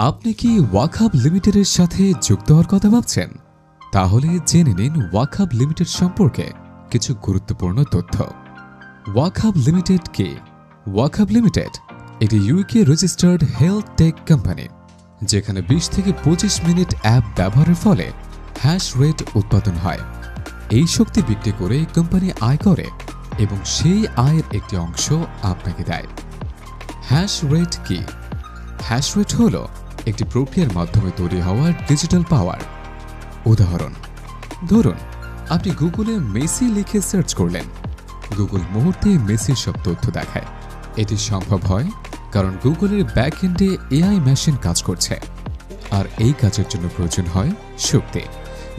আপনি কি ওয়াকহাব লিমিটেডের সাথে যুক্ত হওয়ার কথা ভাবছেন? তাহলে জেনে নিন ওয়াকহাব লিমিটেড সম্পর্কে কিছু গুরুত্বপূর্ণ তথ্য। ওয়াকহাব লিমিটেড কি? ওয়াকহাব লিমিটেড এটি UK registered health tech company যেখানে বিশ থেকে পঁচিশ মিনিট অ্যাপ ব্যবহারের ফলে হ্যাশ রেট উৎপাদন হয়। এই শক্তি বিক্রি করে কোম্পানি আয় করে এবং সেই আয়ের একটি অংশ আপনাকে দেয়। হ্যাশ রেট কি? হ্যাশ রেট হল একটি প্রক্রিয়ার মাধ্যমে তৈরি হওয়া ডিজিটাল পাওয়ার উদাহরণ, ধরুন, আপনি গুগলে মেসি লিখে সার্চ করলেন। গুগল মুহূর্তে মেসির সব তথ্য দেখায়। এটি সম্ভব হয় কারণ গুগলের ব্যাক এন্ডে এআই মেশিন কাজ করছে। আর এই কাজের জন্য প্রয়োজন হয় শক্তি,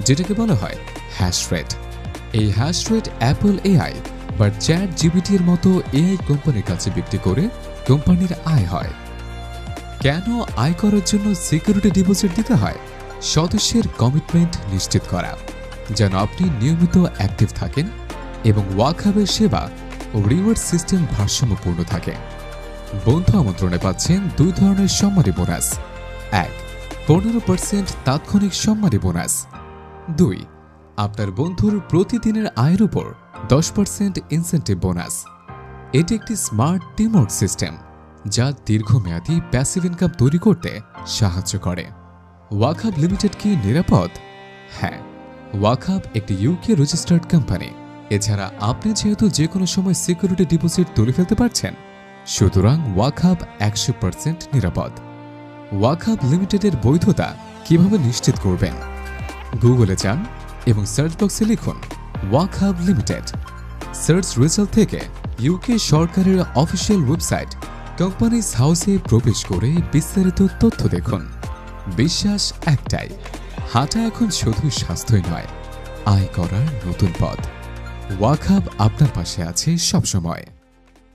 যেটাকে বলা হয় হ্যাশ রেট এই হ্যাশ রেট অ্যাপল এআই বা চ্যাট জিবিটির মতো এআই কোম্পানির কাছে বিক্রি করে কোম্পানির আয় হয়। কেন আয় করার জন্য সিকিউরিটি ডিপোজিট দিতে হয়? সদস্যের কমিটমেন্ট নিশ্চিত করা। যেন আপনি নিয়মিত অ্যাক্টিভ থাকেন এবং ওয়াকহাবের সেবা ও রিওয়ার্ড সিস্টেম ভারসাম্যপূর্ণ থাকে। বন্ধু আমন্ত্রণে পাচ্ছেন দুই ধরনের সম্মানী বোনাস এক, পনেরো পার্সেন্ট তাৎক্ষণিক সম্মানী বোনাস দুই, আপনার বন্ধুর প্রতিদিনের আয়ের উপর দশ পার্সেন্ট ইনসেন্টিভ বোনাস এটি একটি স্মার্ট টিমওয়ার্ক সিস্টেম যা দীর্ঘমেয়াদী প্যাসিভ ইনকাম তৈরি করতে সাহায্য করে। ওয়াকহাব লিমিটেড কি নিরাপদ? হ্যাঁ ওয়াকহাব একটি ইউকে রেজিস্টার্ড কোম্পানি এছাড়া আপনি যেহেতু যে কোনো সময় সিকিউরিটি ডিপোজিট তুলে ফেলতে পারছেন, সুতরাং ওয়াকহাব একশো পার্সেন্ট নিরাপদ। ওয়াকহাব লিমিটেডের বৈধতা কীভাবে নিশ্চিত করবেন? গুগলে যান এবং সার্চ বক্সে লিখুন ওয়াকহাব লিমিটেড সার্চ রেজাল্ট থেকে ইউকে সরকারের অফিসিয়াল ওয়েবসাইট কোম্পানিজ হাউসে প্রবেশ করে বিস্তারিত তথ্য দেখুন। বিশ্বাস একটাই, হাঁটা এখন শুধু স্বাস্থ্যই নয়, আয় করার নতুন পথ। ওয়াকহাব আপনার পাশে আছে সবসময়।